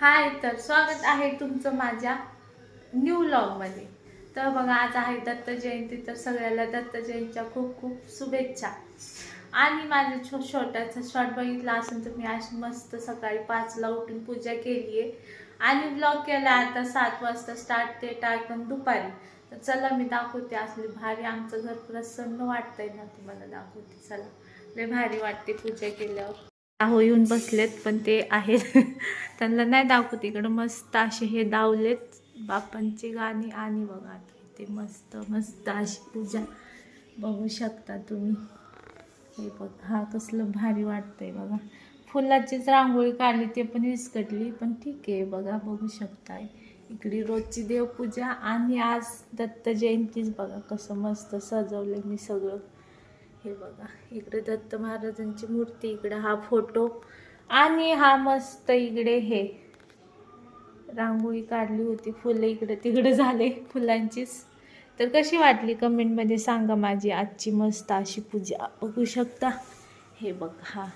हाय तर स्वागत आहे तुमचं माझ्या न्यू लॉगमध्ये तर बघा आज आहे दत्त जयंती तर सगळ्याला दत्त जयंतीच्या खूप खूप शुभेच्छा. आणि माझं छो छोट्याचा शॉर्ट बघितला असेल तर मी अशी मस्त सकाळी पाचला उठून पूजा केली आहे. आणि ब्लॉग केला आता सात वाजता स्टार्ट ते टाकून दुपारी. तर चला मी दाखवते. असली भारी आमचं घर प्रसन्न वाटतंय ना तुम्हाला दाखवते. चला लय भारी वाटते पूजा केल्यावर. आहो येऊन बसलेत पण ते आहेत. त्यांना नाही दाखवत इकडं. मस्त असे हे दावलेत. बापांची गाणी आणि बघा ते मस्त मस्त अशी पूजा बघू शकता तुम्ही. हे बघ हा कसलं भारी वाटतंय बघा. फुलाचीच रांगोळी काढली ते पण विस्कटली पण ठीक आहे बघा बघू शकताय. इकडे रोजची देवपूजा आणि आज दत्त जयंतीच बघा कसं मस्त सजवलं मी सगळं. हे बघा इकडे दत्त महाराजांची मूर्ती इकडे हा फोटो आणि हा मस्त इकडे हे. रांगोळी काढली होती फुलं इकडे तिकडे झाले फुलांचीच. तर कशी वाटली कमेंटमध्ये सांगा माझी आजची मस्त अशी पूजा? बघू शकता? हे बघ हा.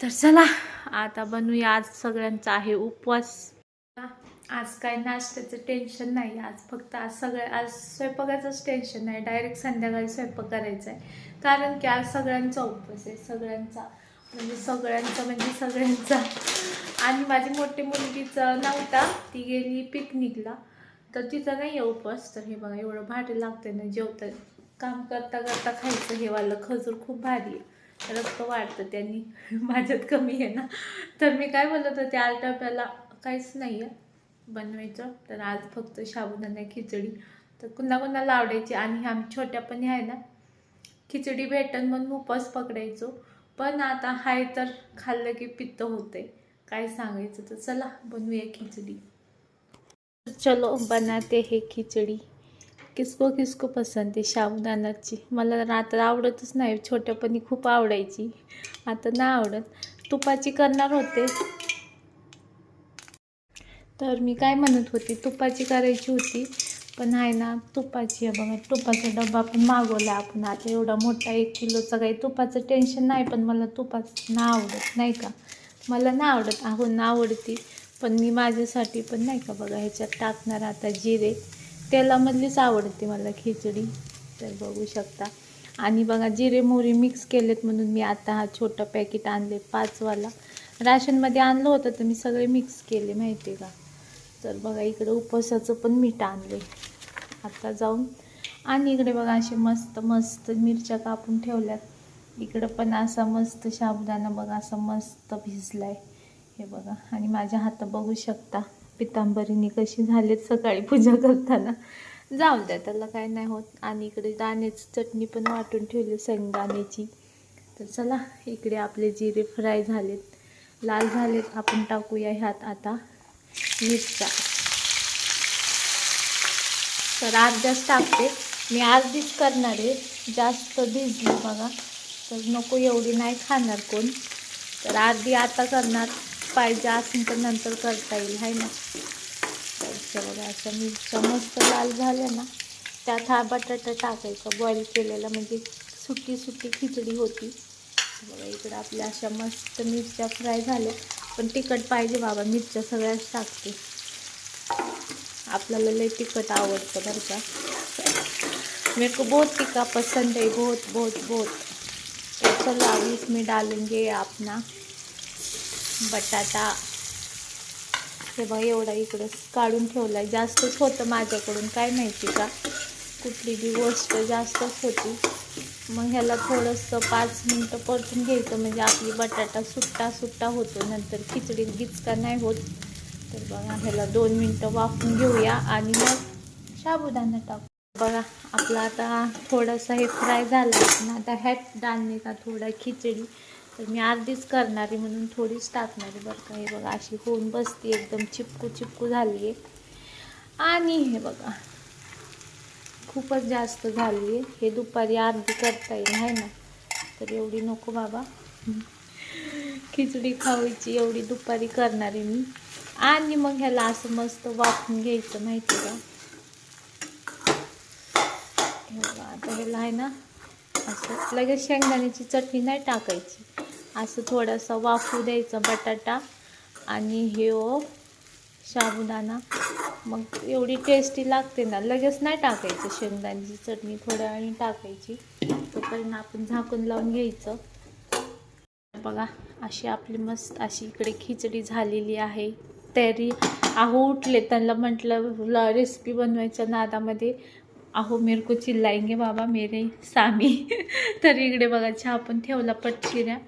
तर चला आता बनवूया आज सगळ्यांचा आहे उपवास. आज काय नाश्त्याचं टेन्शन नाही आज फक्त आज सगळं आज स्वयंपाकाचंच टेन्शन नाही. डायरेक्ट संध्याकाळी स्वयंपाक करायचा आहे. कारण की आज सगळ्यांचा उपवास आहे सगळ्यांचा. म्हणजे सगळ्यांचा म्हणजे सगळ्यांचा. आणि माझी मोठी मुलगीचं नव्हता ती गेली पिकनिकला. तर तिथं नाही आहे उपवास. तर हे बघा एवढं भारी लागतं ना जेवतं काम करता करता खायचं हे वालं खजूर खूप भारी आहे. रक्त वाढतं त्यांनी. माझ्यात कमी आहे ना. तर मी काय बोलत होते आज डब्याला काहीच नाही आहे. बनवायचं. तर आज फक्त साबुदाणा खिचडी. तर कुणा कुणाला आवडायची आणि आम्ही छोट्या पण आहे ना खिचडी भेटन म्हणून उपवास पकडायचो. पण आता हाय तर खाल्लं की पित्त होते काय सांगायचं तर चला बनवूया खिचडी. चलो बनाते हे खिचडी. किसको किसको पसंत आहे साबुदाणाची. मला आता आवडतच नाही छोट्यापणी खूप आवडायची. आता नाही आवडत. तुपाची करणार होते. तर मी काय म्हणत होती तुपाची करायची होती पण आहे ना तुपाची आहे बघा तुपाचा डबा पण मागवला आपण. आता एवढा मोठा एक किलोचा काही तुपाचं टेन्शन नाही पण मला तुपाचं ना आवडत नाही का? मला ना आवडत अहो ना आवडती पण मी माझ्यासाठी पण नाही का बघा ह्याच्यात टाकणार आता जिरे. तेलामधलीच आवडते मला खिचडी तर बघू शकता. आणि बघा जिरे मोहरी मिक्स केलेत म्हणून मी आता हा छोटा पॅकेट आणले पाचवाला. राशनमध्ये आणलं होतं तर मी सगळे मिक्स केले माहिती आहे का? तर बघा इकडे उपवासाचं पण मीठ आणले आता जाऊन. आणि इकडे बघा असे मस्त मस्त मिरच्या कापून ठेवल्यात. इकडं पण असा मस्त साबुदाणा बघा असा मस्त भिजलाय. हे बघा आणि माझ्या हात बघू शकता पितांबरीने कशी झालेत सकाळी पूजा करताना. जाऊ द्या त्याला काय नाही होत. आणि इकडे दाण्याची चटणी पण वाटून ठेवली शेंगदाण्याची. तर चला इकडे आपले जिरे फ्राय झालेत. लाल झालेत आपण टाकूया ह्यात आता. मिरच्या. तर अर्ध्याच टाकते. मी अर्धीच करणार आहे. जास्त भिजली बघा. तर नको एवढी नाही खाणार कोण. तर अर्धी आता करणार. पाहिजे असेल तर नंतर करता येईल. आहे ना? तर बघा अशा मिरच्या मस्त लाल झाल्या ना. त्यात हा बटाटा टाकायचा. बॉईल केलेला म्हणजे सुट्टी सुट्टी खिचडी होती. बघा इकडं आपल्या अशा मस्त मिरच्या फ्राय झाल्या. पण तिखट पाहिजे बाबा मिरच्या सगळ्याच टाकते. आपल्याला लय तिखट आवडतं बरं का. मेरे को बहुत तिखा पसंद है बहुत बहुत बहुत. तो चलो अभी इसमें डालेंगे अपना बटाटा. हे बघा एवढा इकडं काढून ठेवला आहे जास्तच होतं माझ्याकडून काय माहिती का. कुठली बी गोष्ट जास्तच होती. मग ह्याला थोडंसं पाच मिनटं परतून घ्यायचं. म्हणजे आपली बटाटा सुट्टा सुट्टा होतो. नंतर खिचडीत गिचका नाही होत. तर बघा ह्याला दोन मिनटं वाफून घेऊया आणि मग साबुदाणा टाकू. बघा आपला आता थोडासा हे फ्राय झाला. पण आता ह्यात डालणे का थोडा खिचडी. तर मी अर्धीच करणारी म्हणून थोडीच टाकणारी बरं का. हे बघा अशी होऊन बसते. एकदम चिपकू चिपकू झाली आहे आणि हे बघा खूपच जास्त झाली आहे. हे दुपारी अर्धी करता येईल आहे ना? तर एवढी नको बाबा. खिचडी खावायची एवढी दुपारी करणार आहे मी. आणि मग ह्याला असं मस्त वाफून घ्यायचं माहिती का? हे आता ह्याला आहे ना असं लगेच शेंगदाण्याची चटणी नाही टाकायची. असं थोडासा वाफू द्यायचा बटाटा आणि हे ओ साबुदाणा. मग एवढी टेस्टी लागते ना लगेच नाही टाकायचं शेंगदाण्याची चटणी थोड्या वेळाने टाकायची. तोपर्यंत आपण झाकून लावून घ्यायचं. बघा अशी आपली मस्त अशी इकडे खिचडी झालेली आहे. तरी आहो उठले त्यांना म्हटलं रेसिपी बनवायच्या नादामध्ये. आहो मेरे चिल्लायंगे बाबा मेरे सामी. तर इकडे बघा चहा आपण ठेवला पटशिऱ्या.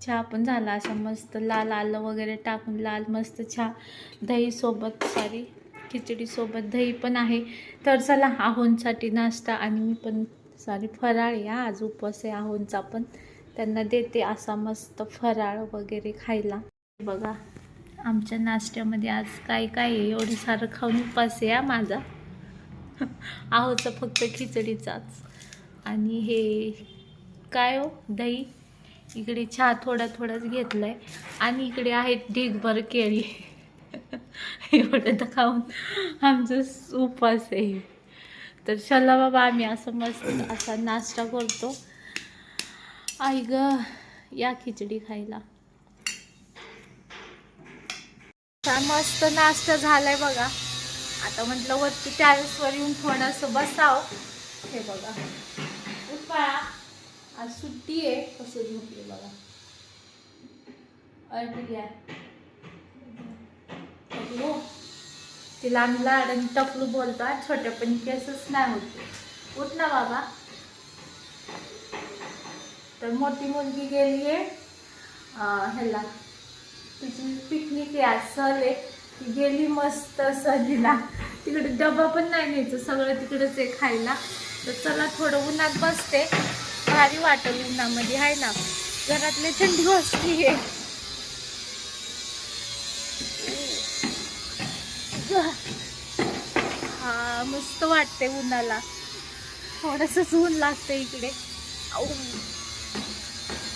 चहा पण झाला असा मस्त लाल आलं वगैरे टाकून लाल मस्त चहा. दहीसोबत सॉरी सारी दही पण आहे. तर चला आहोंसाठी नाश्ता आणि मी पण सॉरी फराळ या आज उपवास आहे आहोंचा पण. त्यांना देते असा मस्त फराळ वगैरे खायला. बघा आमच्या नाश्त्यामध्ये आज काय काय आहे? एवढी सारं खाऊन उपास आहे माझा. आहोचा फक्त खिचडीचाच. आणि हे काय हो? दही? इकडे चहा थोडा थोडाच घेतलाय. आणि इकडे आहेत ढीगभर केळी. एवढं तर खाऊन आमचं उपास आहे तर चला बाबा आम्ही असं मस्त असा नाश्ता करतो. आई ग या खिचडी खायला. मस्त नाश्ता झालाय बघा. आता म्हटलं वरती टॅरेसवर येऊन थोडंसं बसाव. हे बघा. उपाळा आज सुट्टी आहे कसं झोपले बघा. अडल्या टकलू तिला आम्ही लाडन टपलू बोलतो आज छोट्यापणी केसच नाही होते. उठ ना बाबा. तर मोठी मुलगी गेली आहे ह्याला. तिची पिकनिक आहे आज सहल आहे. ती गेली मस्त सहलीला. तिकडे डबा पण नाही न्यायचं सगळं तिकडंच आहे खायला. तर चला थोडं उन्हात बसते. भारी वाटेल उन्हामध्ये आहे ना? घरातले थंडी वाजती. आहे हा मस्त वाटते उन्हाला. थोडंसंच ऊन लागते इकडे. आऊ.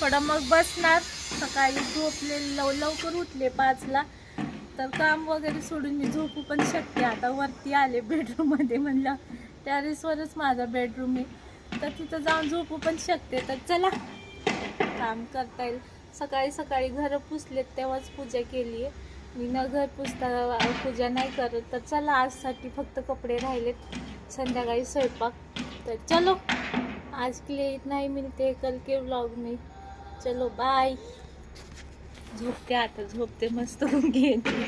थोडं मग बसणार. सकाळी झोपले लव लवकर उठले पाचला. तर काम वगैरे सोडून मी झोपू पण शकते. आता वरती आले बेडरूममध्ये म्हणलं. टॅरेसवरच माझा बेडरूम आहे. तर तिथं जाऊन झोपू पण शकते. तर चला काम करता येईल. सकाळी सकाळी घरं पुसलेत तेव्हाच पूजा केली आहे. मी न घर पुसता पूजा नाही करत. तर चला आजसाठी फक्त कपडे राहिलेत. संध्याकाळी स्वयंपाक. तर चलो आज के लिए इतना ही मिलते हैं कल के व्लॉग में. चलो बाय झोपते आता झोपते मस्त घेते